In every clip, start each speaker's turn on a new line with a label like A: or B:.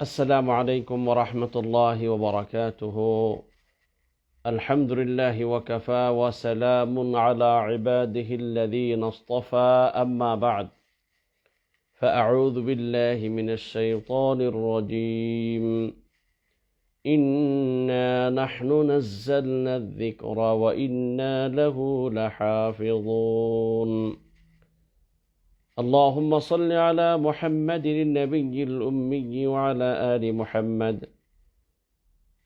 A: السلام عليكم ورحمة الله وبركاته. الحمد لله وكفى وسلام على عباده الذين اصطفى. أما بعد فأعوذ بالله من الشيطان الرجيم. إنا نحن نزلنا الذكر وإنا له لحافظون. اللهم صل على محمد النبي الأمي وعلى آل محمد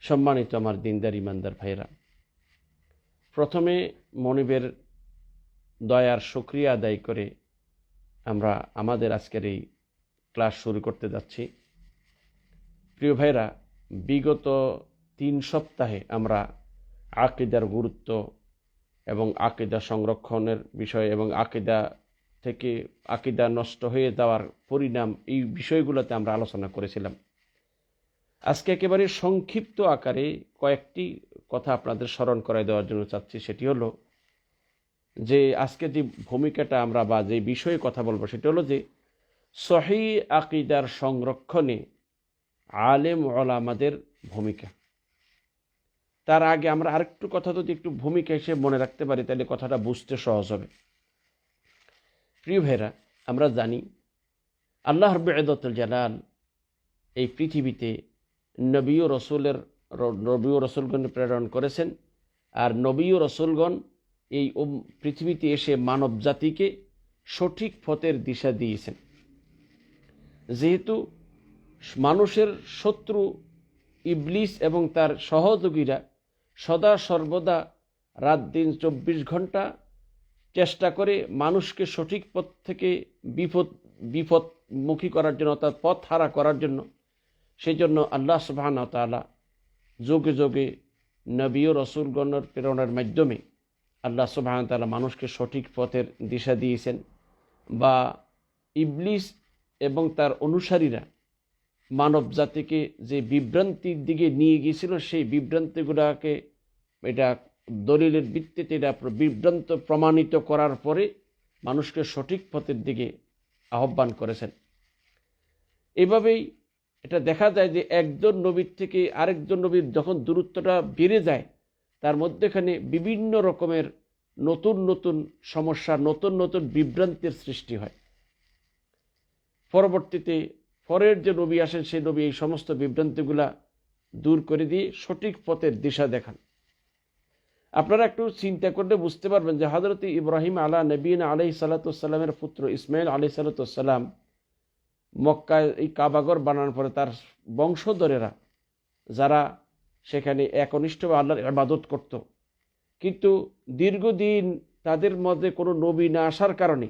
A: সম্মানিত আমার দিনদার ইমানদার ভাইরা প্রথমে মনিবের দয়ার শুক্রিয়া আদায় করে আমরা আমাদের আজকের এই ক্লাস শুরু করতে যাচ্ছি প্রিয় ভাইরা বিগত তিন সপ্তাহে আমরা আকিদার গুরুত্ব এবং আকিদা সংরক্ষণের বিষয় এবং আকিদা থেকে আকিদা নষ্ট হয়ে যাওয়ার পরিণাম এই বিষয়গুলোতে আমরা আলোচনা করেছিলাম। আজকে একেবারে সংক্ষিপ্ত আকারে কয়েকটি কথা আপনাদের স্মরণ করাই দেওয়ার জন্য চাচ্ছি, সেটি হলো যে আজকে যে ভূমিকাটা আমরা বা যে বিষয়ে কথা বলব, সেটি হলো যে সহি আকিদার সংরক্ষণে আলেম ওলামাদের ভূমিকা। তার আগে আমরা আরেকটু কথা যদি একটু ভূমিকা হিসেবে মনে রাখতে পারি, তাহলে কথাটা বুঝতে সহজ হবে। প্রিয় ভাইরা আমরা জানি আল্লাহ রব্বেদতুল জালাল এই পৃথিবীতে নবী ও রসুলের নবী ও রসুলগণ প্রেরণ করেছেন। আর নবী ও রসুলগণ এই পৃথিবীতে এসে মানব জাতিকে সঠিক পথের দিশা দিয়েছেন। যেহেতু মানুষের শত্রু ইবলিস এবং তার সহযোগীরা সদা সর্বদা রাত দিন চব্বিশ ঘণ্টা চেষ্টা করে মানুষকে সঠিক পথ থেকে বিপদ, বিপদমুখী করার জন্য অর্থাৎ পথ হারা করার জন্য সেই জন্য আল্লাহ সুবাহান তালা যোগে যোগে নবী ও রসুলগণের প্রেরণার মাধ্যমে আল্লাহ সুবাহান তালা মানুষকে সঠিক পথের দিশা দিয়েছেন বা ইবলিস এবং তার অনুসারীরা মানব জাতিকে যে বিভ্রান্তির দিকে নিয়ে গিয়েছিল সেই বিভ্রান্তিগুলোকে এটা দলিলের ভিত্তিতে এটা বিভ্রান্ত প্রমাণিত করার পরে মানুষকে সঠিক পথের দিকে আহ্বান করেছেন। এভাবেই এটা দেখা যায় যে একজন নবীর থেকে আরেকজন নবীর যখন দূরত্বটা বেড়ে যায়, তার মধ্যেখানে বিভিন্ন রকমের নতুন নতুন সমস্যা, নতুন নতুন বিভ্রান্তির সৃষ্টি হয়। পরবর্তীতে পরের যে নবী আসেন, সেই নবী এই সমস্ত বিভ্রান্তিগুলা দূর করে দিয়ে সঠিক পথের দিশা দেখান। আপনারা একটু চিন্তা করলে বুঝতে পারবেন যে হজরত ইব্রাহিম আলা নবীন আলাই সালাতামের পুত্র ইসমাইল আলি সালাতাম মক্কায় এই কাবাগর বানানোর পরে তার বংশধরেরা যারা সেখানে একনিষ্ঠভাবে আল্লাহর ইবাদত করত। কিন্তু দীর্ঘদিন তাদের মধ্যে কোনো নবী না আসার কারণে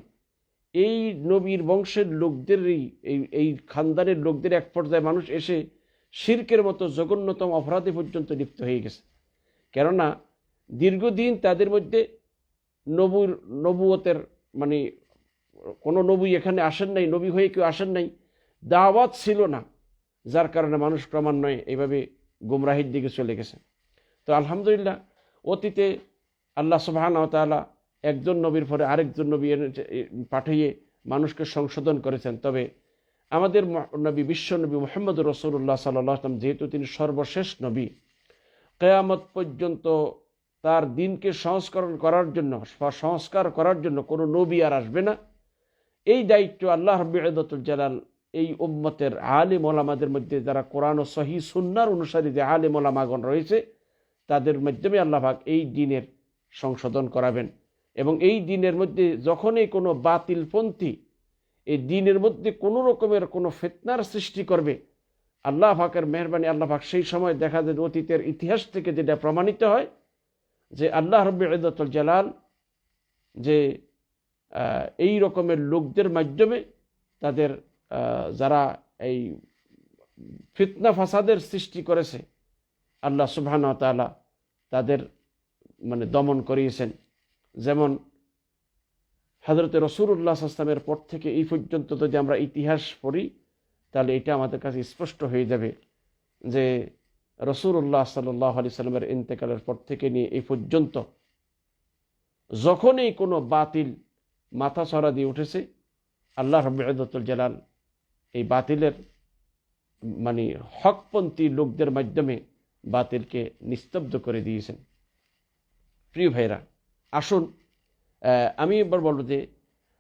A: এই নবীর বংশের লোকদেরই, এই এই খানদানের লোকদের এক পর্যায়ে মানুষ এসে শির্কের মতো জঘন্যতম অপরাধে পর্যন্ত লিপ্ত হয়ে গেছে। কেননা দীর্ঘদিন তাদের মধ্যে নবুর নবুয়তের মানে কোনো নবী এখানে আসেন নাই, নবী হয়ে কেউ আসেন নাই, দাওয়াত ছিল না, যার কারণে মানুষ ক্রমান্বয়ে এইভাবে গুমরাহির দিকে চলে গেছে। তো আলহামদুলিল্লাহ, অতীতে আল্লাহ সুবাহান তালা একজন নবীর পরে আরেকজন নবী পাঠিয়ে মানুষকে সংশোধন করেছেন। তবে আমাদের নবী, বিশ্ব নবী মোহাম্মদ রসুল্লাহ সাল্লাম, যেহেতু তিনি সর্বশেষ নবী, কেয়ামত পর্যন্ত তার দিনকে সংস্করণ করার জন্য বা সংস্কার করার জন্য কোনো নবী আর আসবে না। এই দায়িত্ব আল্লাহ রবিদতুল জালাল এই উম্মতের আলিম ওলামাদের মধ্যে যারা কোরআন ও সহি সুন্নার অনুসারী যে আলিম ওলামাগণ রয়েছে, তাদের মাধ্যমে আল্লাহবাক এই দিনের সংশোধন করাবেন। এবং এই দিনের মধ্যে যখনই কোনো বাতিলপন্থী এই দিনের মধ্যে কোনো রকমের কোনো ফেতনার সৃষ্টি করবে, আল্লাহ পাকের মেহরবানি আল্লাহ পাক সেই সময় দেখা যায় অতীতের ইতিহাস থেকে যেটা প্রমাণিত হয় যে আল্লাহ রব্বি ইদতুল জালাল যে এই রকমের লোকদের মাধ্যমে তাদের যারা এই ফিতনা ফাসাদের সৃষ্টি করেছে, আল্লাহ সুবহান তালা তাদের মানে দমন করিয়েছেন। যেমন হজরত রসুল্লাহ আসলামের পর থেকে এই পর্যন্ত যদি আমরা ইতিহাস পড়ি, তাহলে এটা আমাদের কাছে স্পষ্ট হয়ে যাবে যে রসুল্লাহ সাল্লাহ আলি সাল্লামের ইন্তেকালের পর থেকে নিয়ে এই পর্যন্ত যখনই কোনো বাতিল মাথা ছড়া দিয়ে উঠেছে, আল্লাহ রব্বাদতুল জালাল এই বাতিলের মানে হকপন্থী লোকদের মাধ্যমে বাতিলকে নিস্তব্ধ করে দিয়েছেন। প্রিয় ভাইরা আসুন আমি এবার বলব যে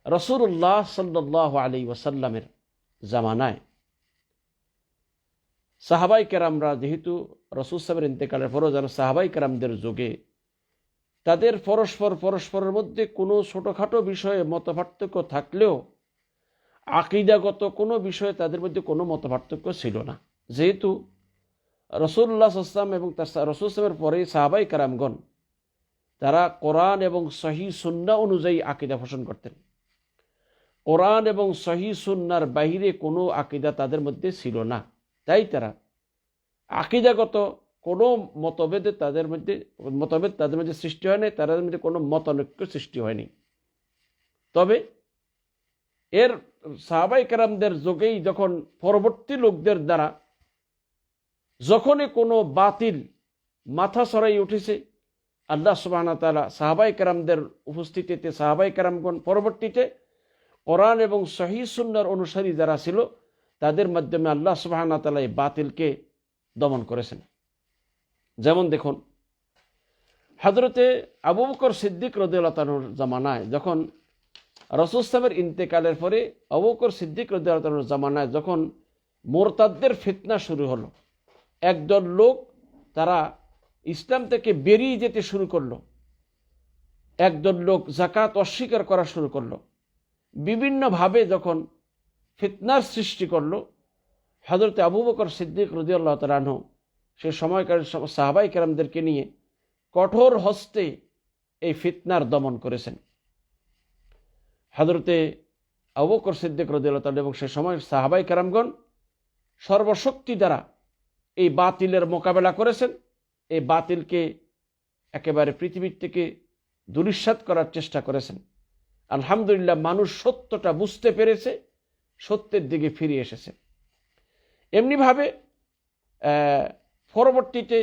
A: রসুল্লাহ সাল্লাহ আলী ওয়াসাল্লামের জামানায় সাহাবাই কেরামরা যেহেতু রসুল সাহেবের ইন্তেকালের পরও যেন সাহাবাই কেরামদের যুগে তাদের পরস্পর পরস্পরের মধ্যে কোনো ছোটোখাটো বিষয়ে মতপার্থক্য থাকলেও আকিদাগত কোনো বিষয়ে তাদের মধ্যে কোনো মতপার্থক্য ছিল না। যেহেতু রসুল্লাহ আসলাম এবং তার রসুল ইসলামের পরে সাহাবাই কারামগণ তারা কোরআন এবং সহি সুন্না অনুযায়ী আকিদা পোষণ করতেন। কোরআন এবং সহি সুন্নার বাহিরে কোনো আকিদা তাদের মধ্যে ছিল না। তাই তারা আকিদাগত কোনো মতভেদে তাদের মধ্যে, মতভেদ তাদের মধ্যে সৃষ্টি হয়নি তাদের মধ্যে কোনো মতানৈক্য সৃষ্টি হয়নি। তবে এর সাহাবাই কেরামদের যোগেই যখন পরবর্তী লোকদের দ্বারা যখনই কোনো বাতিল মাথা সরাই উঠেছে, আল্লাহ সুবাহ তালা সাহাবাই কেরামদের উপস্থিতিতে সাহাবাই কেরামগণ পরবর্তীতে কোরআন এবং সহি সুন্নার অনুসারী যারা ছিল তাদের মাধ্যমে আল্লাহ সুবাহ তালা এই বাতিলকে দমন করেছেন। যেমন দেখুন হজরতে আবু বকর সিদ্দিক রদুল্লাহর জামানায় যখন রসুস্তামের ইন্তেকালের পরে আবু বকর সিদ্দিক রদুল্লাহর জামানায় যখন মোরতাদদের ফিতনা শুরু হলো, একদল লোক তারা ইসলাম থেকে বেরিয়ে যেতে শুরু করল। একদল লোক জাকাত অস্বীকার করা শুরু করল। বিভিন্নভাবে যখন ফিতনার সৃষ্টি করল হজরত আবু বকর সিদ্দিক রদিয়াল্লাহ তালাহ সে সময়কার সাহাবাই কেরামদেরকে নিয়ে কঠোর হস্তে এই ফিতনার দমন করেছেন। হজরতে আবু বকর সিদ্দিক রদিয়াল্লাহ তাল এবং সে সময় সাহাবাই কেরামগণ সর্বশক্তি দ্বারা এই বাতিলের মোকাবেলা করেছেন। এই বাতিলকে একেবারে পৃথিবীর থেকে দুরিশ্বাত করার চেষ্টা করেছেন। আলহামদুলিল্লাহ মানুষ সত্যটা বুঝতে পেরেছে। সত্যের দিকে ফিরে এসেছে। এমনিভাবে পরবর্তীতে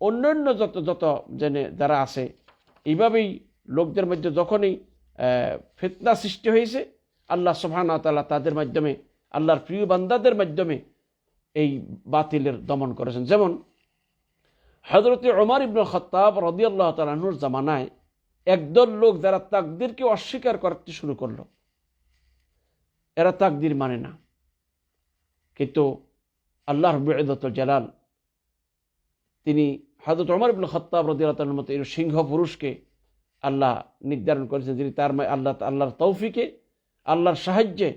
A: অন্যান্য যত যত জেনে যারা আছে, এইভাবেই লোকদের মধ্যে যখনই ফেতনা সৃষ্টি হয়েছে, আল্লাহ সোহানা তালা তাদের মাধ্যমে, আল্লাহর প্রিয় বান্দাদের মাধ্যমে এই বাতিলের দমন করেছেন। যেমন হজরত ওমর ইবন খত্তাব রদিয়াল্লাহ তালাহুর জামানায় একদল লোক যারা তাকদিরকে অস্বীকার করতে শুরু করল। এরা তাকদির মানে না। কিন্তু আল্লাহর বেদত জালাল, তিনি হজরত ওমর ইবন খত্তাব রদিয়াল্লাহর মতো এই সিংহ পুরুষকে আল্লাহ নির্ধারণ করেছেন, যিনি তার আল্লাহ, আল্লাহর তৌফিকে, আল্লাহর সাহায্যে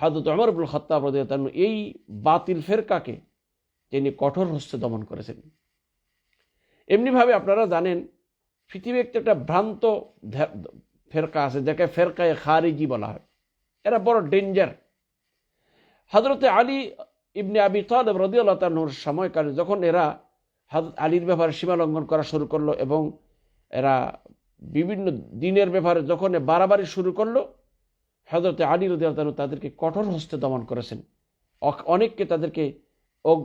A: হাজরত অমর আবুল খত্তাব রদিয়াতানু এই বাতিল ফেরকাকে তিনি কঠোর হস্তে দমন করেছেন। এমনিভাবে আপনারা জানেন পৃথিবীতে একটা ভ্রান্ত ফেরকা আছে, যাকে ফেরকায় খারিজি বলা হয়। এরা বড় ডেঞ্জার। হজরতে আলী ইবনে আবি তালেব রদিউল্লাহ সময়কালে যখন এরা আলীর ব্যাপারে সীমা লঙ্ঘন করা শুরু করল এবং এরা বিভিন্ন দিনের ব্যাপারে যখন বাড়াবাড়ি শুরু করল হজরত আলী রদিয়ালতানু তাদেরকে কঠোর হস্তে দমন করেছেন। অনেককে তাদেরকে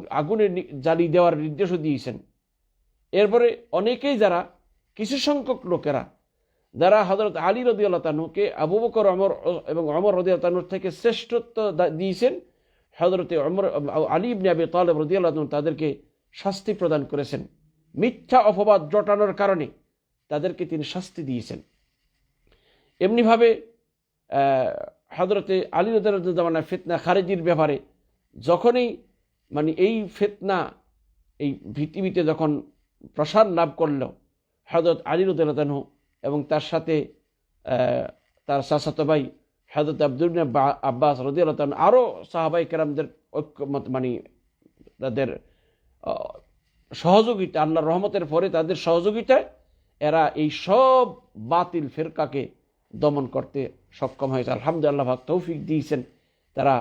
A: আগুনে জ্বালিয়ে দেওয়ার নির্দেশও দিয়েছেন। এরপরে অনেকেই যারা, কিছু সংখ্যক লোকেরা যারা হজরত আলী রদিয়ালতানুকে আবু বকর অমর এবং অমর রদিয়ালতানুর থেকে শ্রেষ্ঠত্ব দিয়েছেন। হজরতে অমর আলী ইবনে আবি তালেব রদিয়ালতানু তাদেরকে শাস্তি প্রদান করেছেন। মিথ্যা অপবাদ জটানোর কারণে তাদেরকে তিনি শাস্তি দিয়েছেন। এমনিভাবে হজরতে আলী জামানায় ফেতনা খারেজির ব্যাপারে যখনই মানে এই ফেতনা, এই পৃথিবীতে যখন প্রসার লাভ করল হজরত আলী রদানহ এবং তার সাথে তার সাসাত ভাই হজরত আব্দুল আব্বাস রদিয়ালতান আরও সাহাবাই কেরামদের ঐক্য মানে তাদের সহযোগিতা, আল্লাহর রহমতের পরে তাদের সহযোগিতায় এরা এই সব বাতিল ফেরকাকে দমন করতে সক্ষম হয়েছে। আলহামদুলিল্লাহ ভাগ তৌফিক দিয়েছেন তারা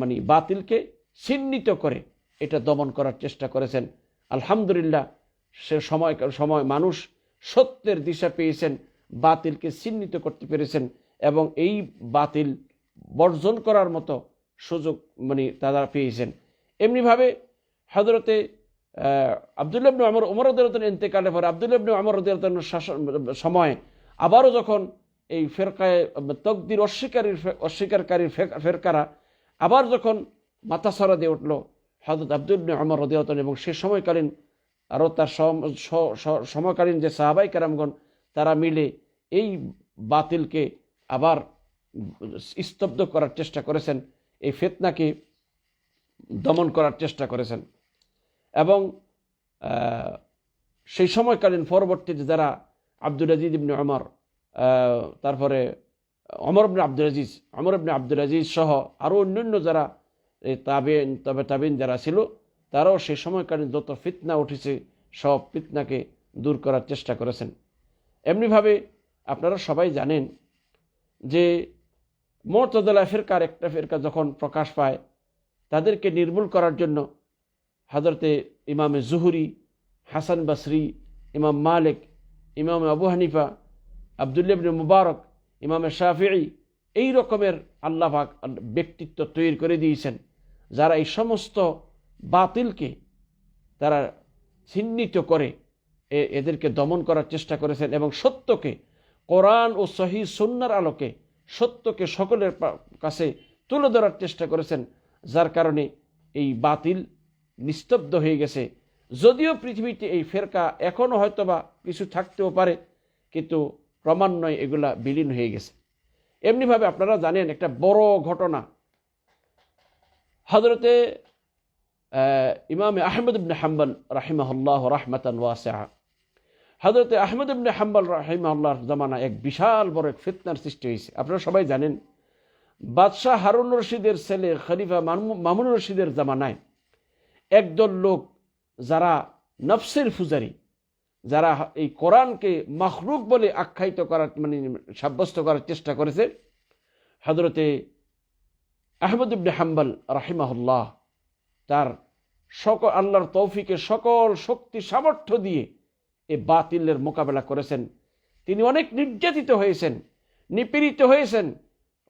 A: মানে বাতিলকে চিহ্নিত করে এটা দমন করার চেষ্টা করেছেন। আলহামদুলিল্লাহ, সে সময় সময় মানুষ সত্যের দিশা পেয়েছেন, বাতিলকে চিহ্নিত করতে পেরেছেন এবং এই বাতিল বর্জন করার মতো সুযোগ মানে তারা পেয়েছেন। এমনিভাবে হজরতে আবদুল্লাবনু আমর উমর উদ্দিন ইন্তেকালের পরে আবদুল্লাবনু আমর উদ্দিন শাসন, সময় আবারও যখন এই ফেরকায়, তকদির অস্বীকারীর অস্বীকারীর ফেরকারা আবার যখন মাথা সরা দিয়ে উঠল হজরত আব্দুল আমর রদিয়াতন এবং সে সময়কালীন আরও তার সম- স- স- সময়কালীন যে সাহাবাই কারামগণ, তারা মিলে এই বাতিলকে আবার স্তব্ধ করার চেষ্টা করেছেন, এই ফেতনাকে দমন করার চেষ্টা করেছেন। এবং সেই সময়কালীন পরবর্তীতে যারা আব্দুল আজিজ ইবনে অমর তারপরে অমর ইবনে আব্দুল আজিজ অমর ইবনে আব্দুল আজিজ সহ আরও অন্যান্য যারা তাবেন তবে তাবিন যারা ছিল তারাও সেই সময়কালীন যত ফিতনা উঠেছে, সব ফিতনাকে দূর করার চেষ্টা করেছেন। এমনিভাবে আপনারা সবাই জানেন যে মোরতদলা ফেরকার একটা ফেরকা যখন প্রকাশ পায়, তাদেরকে নির্মূল করার জন্য হজরতে ইমামে জুহুরি, হাসান বাসরি, ইমাম মালিক, ইমাম আবু হানিফা আবদুল্লাবিন মুবারক, ইমামে শাফিঈ এই রকমের আল্লাহ পাক ব্যক্তিত্ব তৈরি করে দিয়েছেন। যারা এই সমস্ত বাতিলকে তারা চিহ্নিত করে এদেরকে দমন করার চেষ্টা করেছেন এবং সত্যকে, কোরআন ও সহি সুন্নার আলোকে সত্যকে সকলের কাছে তুলে ধরার চেষ্টা করেছেন, যার কারণে এই বাতিল নিস্তব্ধ হয়ে গেছে। যদিও পৃথিবীতে এই ফেরকা এখনও হয়তো বা কিছু থাকতেও পারে, কিন্তু ক্রমান্বয়ে এগুলা বিলীন হয়ে গেছে। এমনিভাবে আপনারা জানেন একটা বড় ঘটনা। হজরতে ইমামে আহমদ ইবনে হাম্বল রাহিমাহুল্লাহ রহমাতান ওয়াসিআ। হজরতে আহমদ ইবনে হাম্বল রাহিমাহুল্লাহর জামানা এক বিশাল বড় এক ফিতনার সৃষ্টি হয়েছে। আপনারা সবাই জানেন, বাদশাহ হারুন রশিদের ছেলে খলিফা মামুন রশিদের জামানায় একদল লোক যারা নফসের ফুজারি যারা এই কোরআনকে মখলুক বলে আখ্যায়িত করার মানে সাব্যস্ত করার চেষ্টা করেছে হজরতে আহমদ ইবনে হাম্বল রাহিমাহুল্লাহ তার সকল, আল্লাহর তৌফিকে সকল শক্তি, সামর্থ্য দিয়ে এ বাতিলের মোকাবেলা করেছেন। তিনি অনেক নির্যাতিত হয়েছেন, নিপীড়িত হয়েছেন,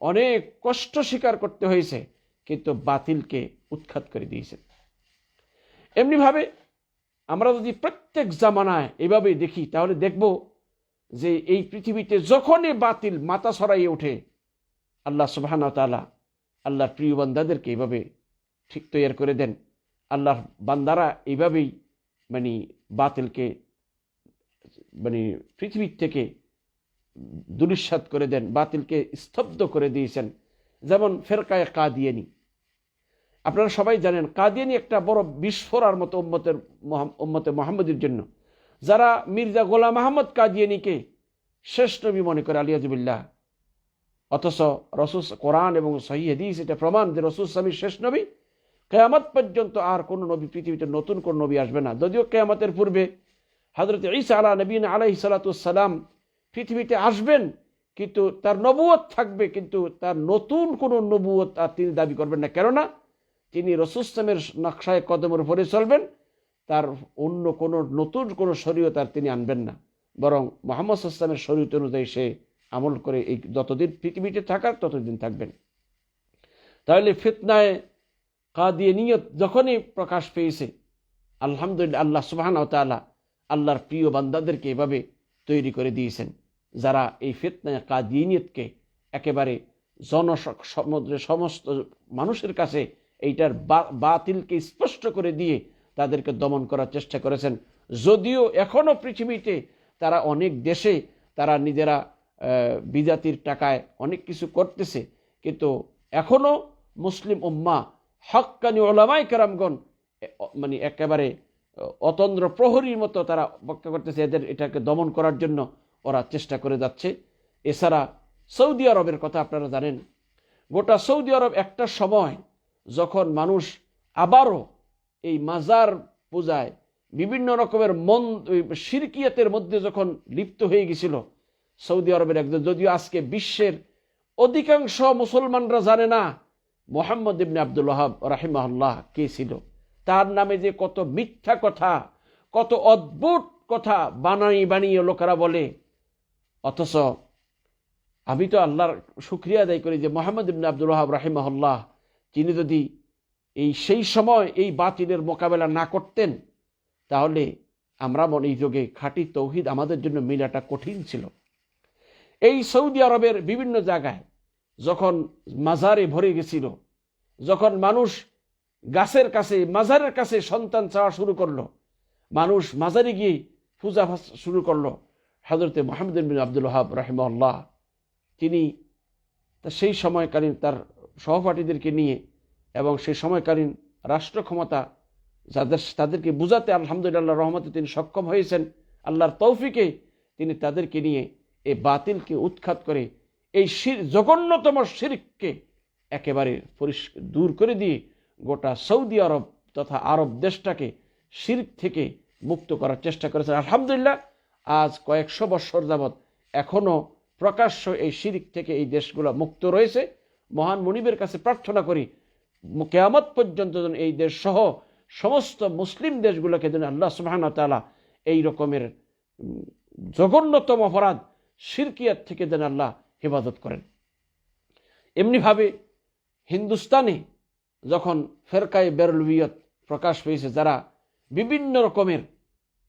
A: অনেক কষ্ট স্বীকার করতে হয়েছে, কিন্তু বাতিলকে উৎখাত করে দিয়েছেন। এমনিভাবে আমরা যদি প্রত্যেক জামানায় এভাবে দেখি, তাহলে দেখব যে এই পৃথিবীতে যখনই বাতিল মাথা সরাইয়ে ওঠে, আল্লাহ সুবাহানা তালা আল্লাহর প্রিয় বান্দাদেরকে এইভাবে ঠিক তৈয়ার করে দেন। আল্লাহর বান্দারা এইভাবেই মানে বাতিলকে মানে পৃথিবীর থেকে দুরিস্বাদ করে দেন, বাতিলকে স্তব্ধ করে দিয়েছেন। যেমন ফেরকায় কাদিয়ানি। আপনারা সবাই জানেন, কাদিয়ানি একটা বড় বিস্ফোরার মতো উম্মতের উম্মতে মোহাম্মদের জন্য। যারা মির্জা গোলাম আহমদ কাদিয়ানিকে শেষ নবী মনে করে আলিয়াজুবিল্লাহ অথচ রসুল কোরআন এবং সহি হাদিস, এটা প্রমাণ যে রসুল স্বামীর শেষ নবী কেয়ামত পর্যন্ত আর কোনো নবী, পৃথিবীতে নতুন কোন নবী আসবে না। যদিও কেয়ামতের পূর্বে হজরত ঈসা আলা নবীন আলাই সালাতাম পৃথিবীতে আসবেন, কিন্তু তার নবুয়ত থাকবে, কিন্তু তার নতুন কোনো নবুয়ত আর তিনি দাবি করবেন না। কেননা তিনি রসুস্লামের নকশায় কদমের উপরে চলবেন, তার অন্য কোনো নতুন কোনো শরীয়ত আর তিনি আনবেন না। বরং মোহাম্মদ ইসলামের শরীয়ত অনুযায়ী সে আমল করে এই যতদিন পৃথিবীতে থাকার ততদিন থাকবেন। তাহলে ফিতনায় কাদিয়ে নিয়ত যখনই প্রকাশ পেয়েছে, আলহামদুলিল্লাহ আল্লাহ সুবাহান তালা আল্লাহর প্রিয় বান্দাদেরকে এভাবে তৈরি করে দিয়েছেন। যারা এই ফিতনায় কাদিয়নিয়তকে একেবারে জন সমুদ্রের সমস্ত মানুষের কাছে এইটার বাতিলকে স্পষ্ট করে দিয়ে তাদেরকে দমন করার চেষ্টা করেছেন। যদিও এখনও পৃথিবীতে তারা অনেক দেশে তারা নিজেরা বিজাতির টাকায় অনেক কিছু করতেছে, কিন্তু এখনও মুসলিম উম্মা হক্কানি ওলামাই কারামগণ মানে একেবারে অতন্দ্র প্রহরীর মতো তারা বক্তব্য করতেছে, এদের এটাকে দমন করার জন্য ওরা চেষ্টা করে যাচ্ছে। এছাড়া সৌদি আরবের কথা আপনারা জানেন, গোটা সৌদি আরব একটা সময় যখন মানুষ আবারও এই মাজার পূজায় বিভিন্ন রকমের মন, ওই শিরকিয়াতের মধ্যে যখন লিপ্ত হয়ে গেছিল সৌদি আরবের একজন, যদিও আজকে বিশ্বের অধিকাংশ মুসলমানরা জানে না মোহাম্মদ ইবনে আব্দুল রাহিমাহুল্লাহ কে ছিল? তার নামে যে কত মিথ্যা কথা, কত অদ্ভুত কথা বানাই বানিয়ে লোকেরা বলে। অথচ আমি তো আল্লাহর শুক্রিয়া আদায় করি যে মোহাম্মদ ইবনে আব্দুল রাহিমাহুল্লাহ তিনি যদি এই সেই সময় এই বাতিলের মোকাবেলা না করতেন, তাহলে আমরা মনে এই যোগে খাঁটি তৌহিদ আমাদের জন্য মিলাটা কঠিন ছিল। এই সৌদি আরবের বিভিন্ন জায়গায় যখন মাজারে ভরে গেছিল, যখন মানুষ গাছের কাছে, মাজারের কাছে সন্তান চাওয়া শুরু করল, মানুষ মাজারে গিয়ে পূজা শুরু করল। হজরতে মোহাম্মদ বিন আব্দুল হাব রাহিমাল্লাহ তিনি সেই সময়কালীন তার সহপাঠীদেরকে নিয়ে এবং সেই সময়কালীন রাষ্ট্র ক্ষমতা যাদের, তাদেরকে বুঝাতে আলহামদুলিল্লাহ রহমতে তিনি সক্ষম হয়েছেন, আল্লাহর তৌফিকে তিনি তাদেরকে নিয়ে এই বাতিলকে উৎখাত করে এই জঘন্যতম শিরিককে একেবারে পরিষ্কার দূর করে দিয়ে গোটা সৌদি আরব তথা আরব দেশটাকে শিরক থেকে মুক্ত করার চেষ্টা করেছেন। আলহামদুলিল্লাহ, আজ কয়েকশো বৎসর যাবৎ এখনও প্রকাশ্য এই শিরিক থেকে এই দেশগুলো মুক্ত রয়েছে। মহান মনিবের কাছে প্রার্থনা করি, কেয়ামত পর্যন্ত যেন এই দেশ সহ সমস্ত মুসলিম দেশগুলোকে যেন আল্লাহ সুবাহানা তালা এই রকমের জঘন্যতম অপরাধ শিরকিয়াত থেকে যেন আল্লাহ হেফাজত করেন। এমনিভাবে হিন্দুস্তানে যখন ফেরকায় বেরলবিয়ত প্রকাশ পেয়েছে, যারা বিভিন্ন রকমের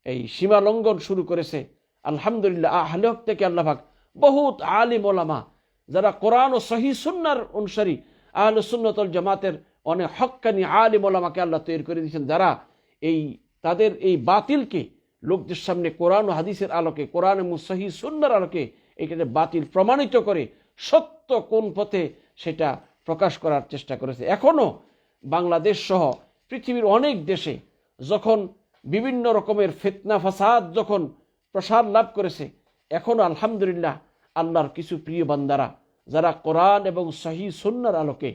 A: এই সীমা লঙ্ঘন শুরু করেছে, আলহামদুলিল্লাহ আহলেহক থেকে আল্লাহাক বহুত আলিম ওলামা, যারা কোরআন ও সহি সুন্নার অনুসারী, আহলে সুন্নতল জামাতের অনেক হক্কানি আলিম ওলামাকে আল্লাহ তৈরি করে দিয়েছেন, যারা এই তাদের এই বাতিলকে লোকদের সামনে কোরআন ও হাদিসের আলোকে, কোরআন এবং সহি সুন্নার আলোকে এখানে বাতিল প্রমাণিত করে সত্য কোন পথে সেটা প্রকাশ করার চেষ্টা করেছে। এখনও বাংলাদেশ সহ পৃথিবীর অনেক দেশে যখন বিভিন্ন রকমের ফিতনা, ফাসাদ যখন প্রসার লাভ করেছে এখনও আলহামদুলিল্লাহ আল্লাহর কিছু প্রিয় বান্দারা, যারা কোরআন এবং সহি সুন্নার আলোকে,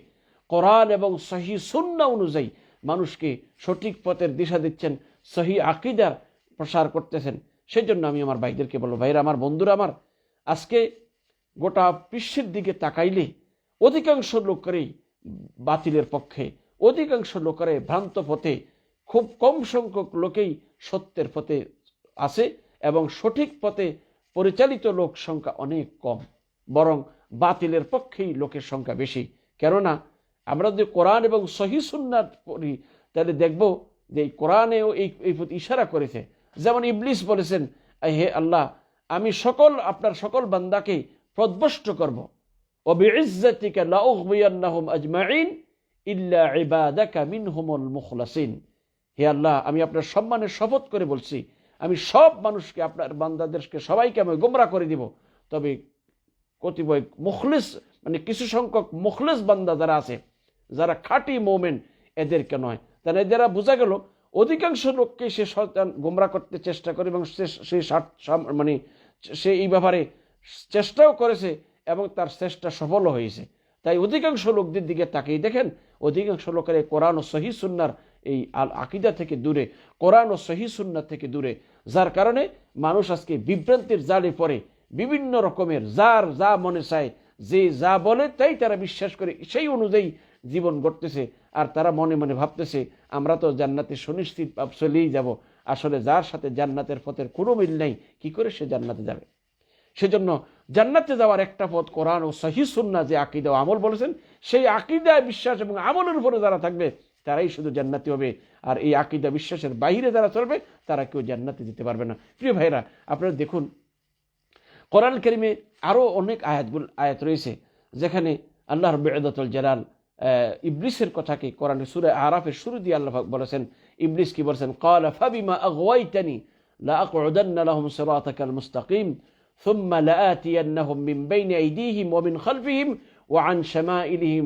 A: কোরআন এবং সহি সুন্না অনুযায়ী মানুষকে সঠিক পথের দিশা দিচ্ছেন সহি আকিদার প্রসার করতেছেন সেই জন্য আমি আমার ভাইদেরকে বলব, ভাইরা, আমার বন্ধুরা, আমার আজকে গোটা বিশ্বের দিকে তাকাইলে অধিকাংশ লোকেরই বাতিলের পক্ষে, অধিকাংশ লোকেরাই ভ্রান্ত পথে, খুব কম সংখ্যক লোকেই সত্যের পথে আছে এবং সঠিক পথে পরিচালিত লোক সংখ্যা অনেক কম, বরং বাতিলের পক্ষেই লোকের সংখ্যা বেশি। কেননা, আমরা যদি কোরআন এবং সহি সুন্নাত পড়ি, তাহলে দেখব যে এই কোরআনেও এই ইশারা করেছে। যেমন ইবলিস বলেছেন হে আল্লাহ আমি সকল, আপনার সকল বান্দাকে প্রদ্বষ্ট করব। ইল্লা হে আল্লাহ, আমি আপনার সম্মানে শপথ করে বলছি, আমি সব মানুষকে, আপনার বান্দাদেরকে সবাইকে আমি গোমরা করে দিব। তবে কতিপয় মুখলিস মানে কিছু সংখ্যক মুখলিস বান্দা যারা আছে, যারা খাঁটি মোমেন, এদেরকে নয়। তাহলে এদেরা বোঝা গেল, অধিকাংশ লোককে সে শয়তান গোমরা করতে চেষ্টা করে এবং সে সেই মানে সে এই ব্যাপারে চেষ্টাও করেছে এবং তার চেষ্টা সফল হয়েছে। তাই অধিকাংশ লোকদের দিকে তাকিয়ে দেখেন, অধিকাংশ লোকের এই কোরআন ও সহি সুন্নার এই আল আকিদা থেকে দূরে, কোরআন ও সহি সুন্না থেকে দূরে, যার কারণে মানুষ আজকে বিভ্রান্তির জালে পড়ে, বিভিন্ন রকমের যার যা মনে চায়, যে যা বলে তাই তারা বিশ্বাস করে, সেই অনুযায়ী জীবন গড়তেছে। আর তারা মনে মনে ভাবতেছে, আমরা তো জান্নাতে সুনিশ্চিত চলেই যাব। আসলে যার সাথে জান্নাতের পথের কোনো মিল নেই, কি করে সে জান্নাতে যাবে? সেজন্য জান্নাতে যাওয়ার একটা পথ কোরআন ও সহি সুন্না যে আকিদা ও আমল বলেছেন, সেই আকিদায় বিশ্বাস এবং আমলের উপরে যারা থাকবে, তারাই শুধু জান্নাতি হবে। আর এই আকিদা বিশ্বাসের বাইরে যারা চলবে, তারা কেউ জান্নাতে দিতে পারবে না। প্রিয় ভাইরা আপনারা দেখুন, কোরআন কেরিমে আরও অনেক আয়াতগুলো আয়াত রয়েছে, যেখানে আল্লাহর বেদাতুল জালাল ইবলিসের কথাকে কোরআনে সুরে আরাফের শুরু দিয়ে আল্লাহ বলেছেন ইবলিস কি বলেছেন قال فبما أغويتني لأقعدن لهم صراطك المستقيم ثم لآتينهم من بين أيديهم ومن خلفهم وعن شمائلهم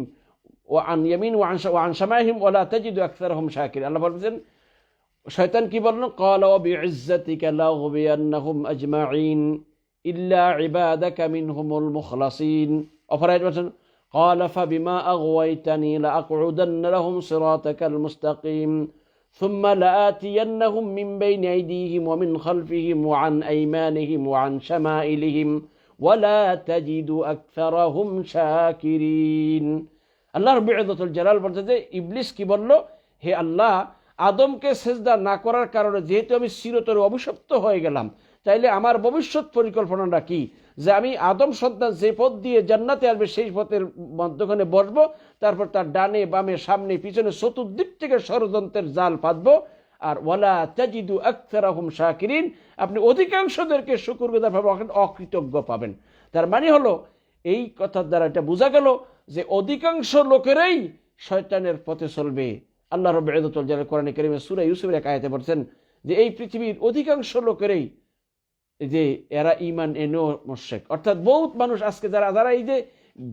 A: وعن يمين وعن وعن شمائلهم ولا تجد أكثرهم شاكرين الله বলছেন শয়তান কি বলল قال وبعزتك لأغوينهم أجمعين إلا عبادك منهم المخلصين অপরাধ বলছেন قال فبما أغويتني لأقعدن لهم صراطك المستقيم ثم لآتينهم من بين أيديهم ومن خلفهم وعن أيمانهم وعن شمائلهم ولا تجد أكثرهم شاكرين আল্লাহ রবি আদাতুল জালাল বলতে যে ইবলিস কি বলল হে আল্লাহ আদমকে সেজদা না করার কারণে যেহেতু আমি চিরতরে অভিশপ্ত হয়ে গেলাম তাইলে আমার ভবিষ্যৎ পরিকল্পনাটা কি? যে আমি আদম সন্তান যে পথ দিয়ে জান্নাতে আসবে, সেই পথের মধ্যখানে বসবো, তারপর তার ডানে, বামে, সামনে, পিছনে চতুর্দিক থেকে ষড়যন্ত্রের জাল পাতবো আর ওয়ালা তাজিদু আখতারাহুম শাকিরিন, আপনি অধিকাংশদেরকে শুকুরগুদার ভাবে অকৃতজ্ঞ পাবেন। তার মানে হলো, এই কথার দ্বারা এটা বোঝা গেল যে অধিকাংশ লোকেরাই শয়তানের পথে চলবে। আল্লাহ রব এদতুল জালাল কোরআন করিমের সুরা ইউসুফের এক আয়াতে বলছেন যে, এই পৃথিবীর অধিকাংশ লোকেরই যে এরা ইমান এনো মোশেক। অর্থাৎ বহুত মানুষ আজকে যারা যারা এই যে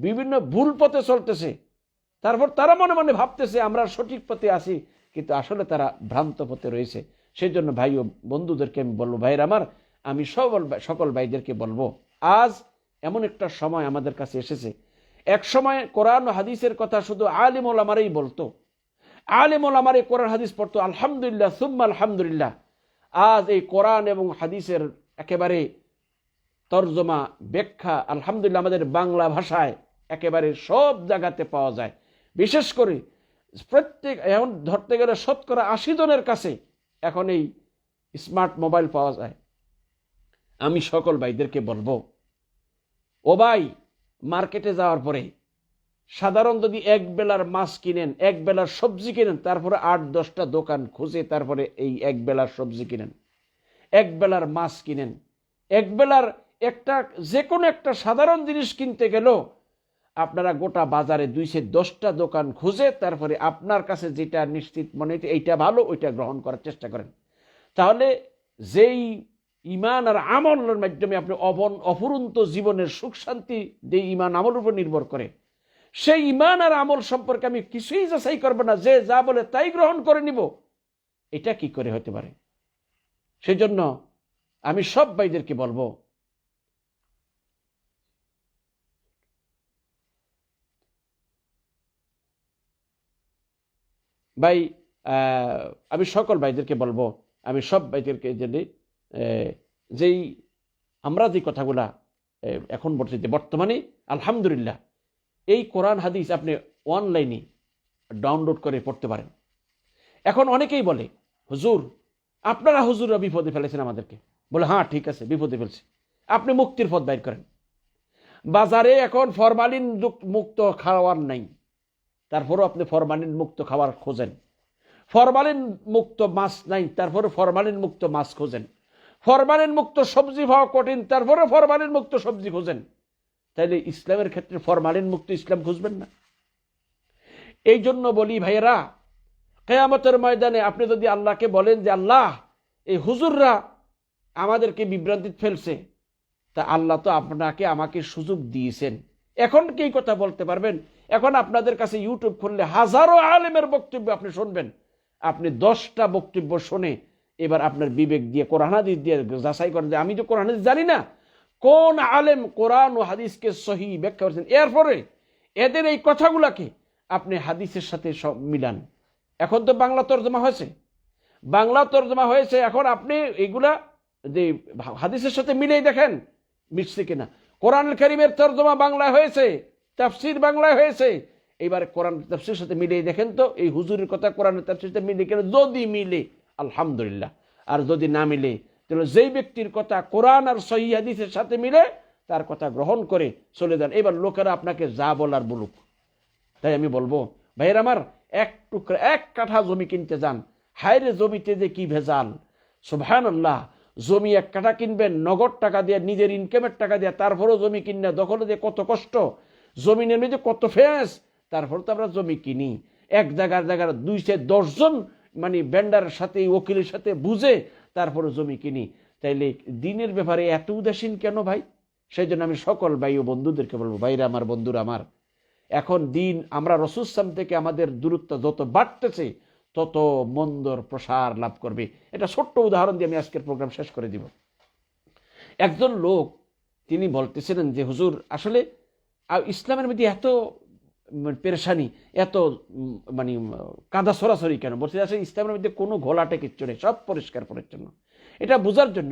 A: বিভিন্ন ভুল পথে চলতেছে, তারপর তারা মনে মনে ভাবতেছে, আমরা সঠিক পথে আছি, কিন্তু আসলে তারা ভ্রান্ত পথে রয়েছে। সেই জন্য ভাই ও বন্ধুদেরকে আমি বলব, ভাইয়ের আমার, আমি সকল সকল ভাইদেরকে বলব, আজ এমন একটা সময় আমাদের কাছে এসেছে। এক সময় কোরআন হাদিসের কথা শুধু আলিম ওলামারাই বলতো। আলিম এই কোরআন হাদিস পড়তো, আলহামদুলিল্লাহ, সুম্মা আলহামদুলিল্লাহ। আজ এই কোরআন এবং হাদিসের একেবারে তর্জমা, ব্যাখ্যা, আলহামদুলিল্লাহ আমাদের বাংলা ভাষায় একেবারে সব জায়গাতে পাওয়া যায়। বিশেষ করে প্রত্যেক, এখন ধরতে গেলে শতকরা আশি জনের কাছে এখন এই স্মার্ট মোবাইল পাওয়া যায়। আমি সকল ভাইদেরকে বলব, ও ভাই, মার্কেটে যাওয়ার পরে সাধারণ যদি এক বেলার মাছ কিনেন, এক বেলার সবজি কিনেন, তারপরে আট, দশটা দোকান খুঁজে তারপরে এই এক বেলার সবজি কিনেন। এক বেলার মাছ কিনেন। এক বেলার একটা যে কোনো একটা সাধারণ জিনিস কিনতে গেলেও আপনারা গোটা বাজারে দুইশে দশটা দোকান খুঁজে তারপরে আপনার কাছে যেটা নিশ্চিত মনে হচ্ছে এইটা ভালো, ওইটা গ্রহণ করার চেষ্টা করেন। তাহলে যেই ইমান আর আমলের মাধ্যমে আপনি অবন অফুরন্ত জীবনের সুখ শান্তি যে ইমান আমলের উপর নির্ভর করে, সেই ইমান আর আমল সম্পর্কে আমি কিছুই যাচাই করব না, যে যা বলে তাই গ্রহণ করে নিব। এটা কি করে হতে পারে? সেই জন্য আমি সব ভাইদেরকে বলব, ভাই আমি সকল ভাইদেরকে বলব, আমি সব ভাইদেরকে জেনে যেই আমরা যে কথাগুলা এখন বলছি বর্তমানে, আলহামদুলিল্লাহ, এই কোরআন হাদিস আপনি অনলাইনে ডাউনলোড করে পড়তে পারেন। এখন অনেকেই বলে, হুজুর আপনারা হুজুররা বিপদে ফেলেছেন আমাদেরকে। বলে হ্যাঁ ঠিক আছে, বিপদে ফেলছে। আপনি মুক্তির পথ বাইর করেন। বাজারে এখন ফরমালিন মুক্ত খাওয়ার নাই। তারপরও আপনি ফরমালিন মুক্ত খাবার খোঁজেন। ফরমালিন মুক্ত মাছ নাই তারপরে ফরমালিন মুক্ত মাছ খোঁজেন। ফরমালিন মুক্ত সবজি পাওয়া কঠিন তারপরে ফরমালিন মুক্ত সবজি খোঁজেন। তাইলে ইসলামের ক্ষেত্রে ফরমালিন মুক্ত ইসলাম খুঁজবেন না। এই জন্য বলি, ভাইয়েরা কেয়ামতের ময়দানে আপনি যদি আল্লাহকে বলেন যে, আল্লাহ, এই হুজুররা আমাদেরকে বিভ্রান্তি ফেলছে, তা আল্লাহ তো আপনাকে আমাকে সুযোগ দিয়েছেন। এখন কি কথা বলতে পারবেন? এখন আপনাদের কাছে ইউটিউব খুললে হাজারো আলেমের বক্তব্য আপনি শুনবেন। আপনি দশটা বক্তব্য শুনে এবার আপনার বিবেক দিয়ে, কোরআন হাদিস দিয়ে যাচাই করেন যে, আমি তো কোরআন হাদিস জানি না। কোন আলেম কোরআন ও হাদিসকে সহি ব্যাখ্যা করেছেন? এরপরে এদের এই কথাগুলাকে আপনি হাদিসের সাথে সব মিলান। এখন তো বাংলা তর্জমা হয়েছে। বাংলা তর্জমা হয়েছে, এখন আপনি এগুলা যে হাদিসের সাথে মিলেই দেখেন মিশছে কিনা। কোরআন করিমের তর্জমা বাংলায় হয়েছে, তাফসির বাংলায় হয়েছে। এবার কোরআন তাফসির সাথে মিলিয়ে দেখেন তো, এই হুজুরের কথা কোরআনের তাফসির সাথে মিলে কেন? যদি মিলে, আলহামদুলিল্লাহ। আর যদি না মিলে, তাহলে যেই ব্যক্তির কথা কোরআন আর সহি হাদিসের সাথে মিলে, তার কথা গ্রহণ করে চলে যান। এবার লোকেরা আপনাকে যা বলার বলুক। তাই আমি বলব, ভাইয়ের আমার এক টুকরা, এক কাঠা জমি কিনতে যান। হায়রে জমিতে যে কি ভেজাল। সুবহান আল্লাহ জমি এক কাঠা কিনবেন, নগদ টাকা দিয়ে, নিজের ইনকামের টাকা দিয়ে, তারপরও জমি কিনে দখলে যে কত কষ্ট। জমি নেমে যে কত ফেস তারপর তো আমরা জমি কিনি। এক জায়গার জায়গার দুই দুইশে দশজন মানে ব্যান্ডারের সাথে ওকিলের সাথে বুঝে তারপরে জমি কিনি। তাইলে দিনের ব্যাপারে এত উদাসীন কেন ভাই? সেই জন্য আমি সকল ভাই ও বন্ধুদেরকে বলব, ভাইরা আমার, বন্ধুরা আমার এখন দিন আমরা রসুসাম থেকে আমাদের দূরত্ব যত বাড়তেছে, তত মন্দর প্রসার লাভ করবে। এটা ছোট্ট উদাহরণ দিয়ে আমি আজকের প্রোগ্রাম শেষ করে দিব। একজন লোক, তিনি বলতেছিলেন যে, হুজুর, আসলে ইসলামের মধ্যে এত পেরেশানি, এত মানে কাদা সরাসরি কেন? বলছে, আসলে ইসলামের মধ্যে কোনো ঘোলাটে কিচ্ছু নেই, সব পরিষ্কার পরিচ্ছন্ন। এটা বোঝার জন্য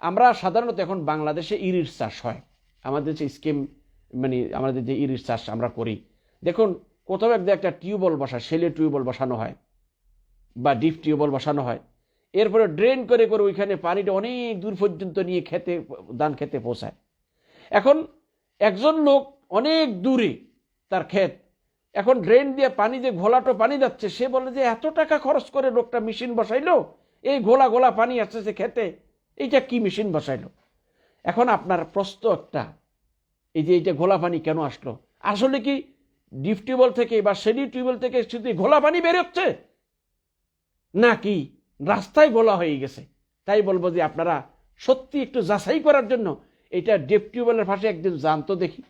A: আমরা সাধারণত এখন বাংলাদেশে ইরির চাষ হয়। আমাদের যে স্কিম মানে আমাদের যে ইরির চাষ আমরা করি। দেখুন কোথাও একদিন একটা টিউবওয়েল বসা সেলে টিউবওয়েল বসানো হয় বা ডিপ টিউবওয়েল বসানো হয়। এরপরে ড্রেন করে করে ওইখানে পানিটা অনেক দূর পর্যন্ত নিয়ে খেতে দান খেতে পৌঁছায়। এখন একজন লোক অনেক দূরে তার ক্ষেত, এখন ড্রেন দিয়ে পানি যে ঘোলাটো পানি যাচ্ছে, সে বলে যে এত টাকা খরচ করে লোকটা মেশিন বসাইলো, এই ঘোলা ঘোলা পানি আসছে খেতে, এইটা কি মেশিন বসাইলো? এখন আপনার প্রশ্ন একটা এই যে এইটা ঘোলা পানি কেন আসলো? আসলে কি ডিপ টিউবওয়েল থেকে বা সেডি টিউবওয়েল থেকে শুধু ঘোলা পানি বেরোচ্ছে নাকি রাস্তায় ঘোলা হয়ে গেছে? তাই বলব যে আপনারা সত্যি একটু যাচাই করার জন্য এটা ডিপ টিউবওয়েলের পাশে একদিন জানতো দেখি।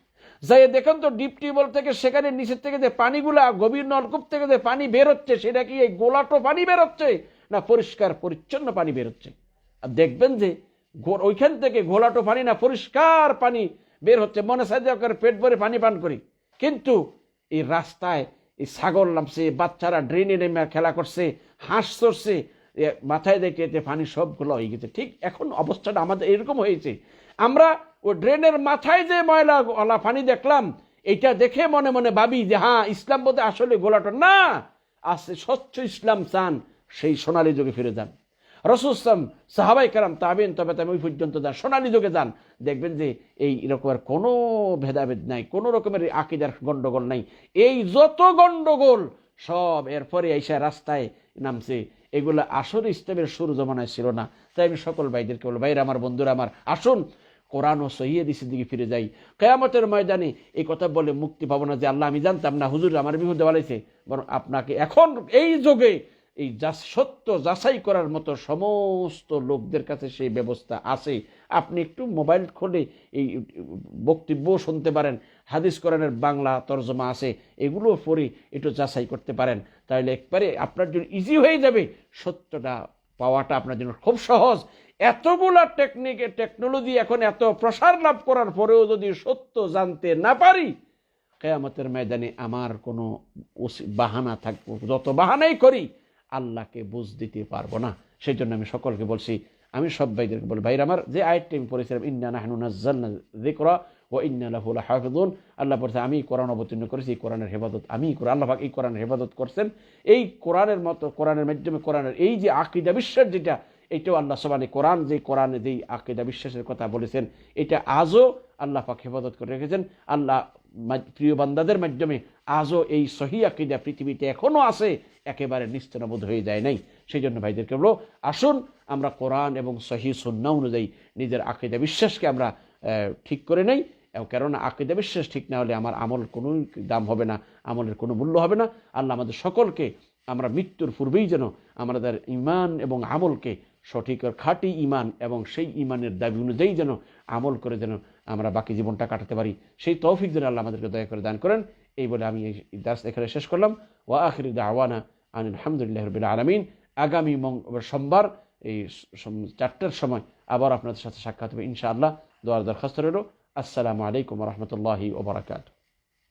A: যাই দেখুন তো ডিপ টিউবওয়েল থেকে সেখানে নিচের থেকে যে পানিগুলা, গভীর নলকূপ থেকে যে পানি বের হচ্ছে, সেটা কি এই গোলাটো পানি বের হচ্ছে? না পরিষ্কার, পরিচ্ছন্ন পানি বের হচ্ছে? আর দেখবেন যে ওইখান থেকে ঘোলাটো পানি না পরিষ্কার পানি বের হচ্ছে, মনে সাহায্য করে পেট ভরে পানি পান করি। কিন্তু এই রাস্তায় এই ছাগল নামছে বাচ্চারা ড্রেনে নেমে খেলা করছে, হাঁস চড়ছে মাথায় দেখে এতে পানি সবগুলো হয়ে গেছে। ঠিক এখন অবস্থাটা আমাদের এরকম হয়েছে। আমরা ও ড্রেনের মাথায় যে ময়লা ওলা পানি দেখলাম এটা দেখে মনে মনে ভাবি যে হ্যাঁ ইসলাম বোধ আসলে গোলাটো না। আসে স্বচ্ছ ইসলাম চান, সেই সোনালি যুগে ফিরে যান। রসুলাম সাহাবাই কালাম তাবেন তবে তবে ওই পর্যন্ত যান, সোনালী যুগে যান, দেখবেন যে এই রকমের কোনো ভেদাভেদ নাই, কোনো রকমের আকিদার গণ্ডগোল নাই। এই যত গণ্ডগোল সব এরপরে এসে রাস্তায় নামছে, এগুলো আসলে ইসলামের শুরু জমানায় ছিল না। তাই আমি সকল ভাইদেরকে বলব, ভাইরা আমার, বন্ধুরা আমার, আসুন, কোরআন ও সহিদিসের দিকে ফিরে যাই। কেয়ামতের ময়দানে এই কথা বলে মুক্তি পাবো না যে আল্লাহ আমি জানতাম না, হুজুর আমার বিরুদ্ধে বলেছে বরং আপনাকে এখন এই যুগে এই সত্য যাচাই করার মতো সমস্ত লোকদের কাছে সেই ব্যবস্থা আছে। আপনি একটু মোবাইল খুলে এই বক্তব্য শুনতে পারেন। হাদিস কোরআনের বাংলা তর্জমা আছে। এগুলো পড়ে একটু যাচাই করতে পারেন। তাহলে একবারে আপনার জন্য ইজি হয়ে যাবে। সত্যটা পাওয়াটা আপনার জন্য খুব সহজ। এতগুলা টেকনিক টেকনোলজি এখন এত প্রসার লাভ করার পরেও যদি সত্য জানতে না পারি, কেয়ামতের ময়দানে আমার কোনো বাহানা থাকব। যত বাহানাই করি আল্লাহকে বুঝ দিতে পারব না। সেই জন্য আমি সকলকে বলছি, আমি সব ভাইদেরকে বলি, ভাইরা আমার যে আয়টি আমি পড়েছিলাম, ইন্না নাহনু নাজ্জালনা যিকরা ও ইন্না লাহু লাহাফিজুন আল্লাহ বলছে আমি কোরআন অবতীর্ণ করেছি, এই কোরআনের হেফাজত আমি আল্লাহ এই কোরআনের হেফাজত করছেন। এই কোরআনের মতো, কোরআনের মাধ্যমে কোরআনের এই যে আকিদা বিশ্বের যেটা এইটাও আল্লাহ সবানি কোরআন যে কোরআনে যেই আকিদা বিশ্বাসের কথা বলেছেন, এটা আজও আল্লাহ পাক হেফাজত করে রেখেছেন। আল্লাহ প্রিয় বান্দাদের মাধ্যমে আজও এই সহি আকিদা পৃথিবীতে এখনও আছে, একেবারে নিস্তনবোধ হয়ে যায় নাই। সেই জন্য ভাইদেরকে বলো আসুন আমরা কোরআন এবং সহি সন্না অনুযায়ী নিজের আকিদা বিশ্বাসকে আমরা ঠিক করে নেই। কেননা আকিদা বিশ্বাস ঠিক না হলে আমার আমল কোনো দাম হবে না, আমলের কোনো মূল্য হবে না। আল্লাহ আমাদের সকলকে, আমরা মৃত্যুর পূর্বেই যেন আমাদের ইমান এবং আমলকে সঠিক আর খাঁটি ইমান এবং সেই ইমানের দাবি অনুযায়ী যেন আমল করে যেন আমরা বাকি জীবনটা কাটাতে পারি। সেই তৌফিক যেন আল্লাহ আমাদেরকে দয়া করে দান করেন। এই বলে আমি এই দাস এখানে শেষ করলাম। ওয়া আখির দাওয়ানা আনিল আলহামদুলিল্লাহ রবিল আলমিন। আগামী সোমবার এই চারটার সময় আবার আপনাদের সাথে সাক্ষাৎ হবে ইনশাআল্লাহ। দোয়ার দরখাস্ত রইল। আসসালামু আলাইকুম রহমতুল্লাহি ওবরাকাতু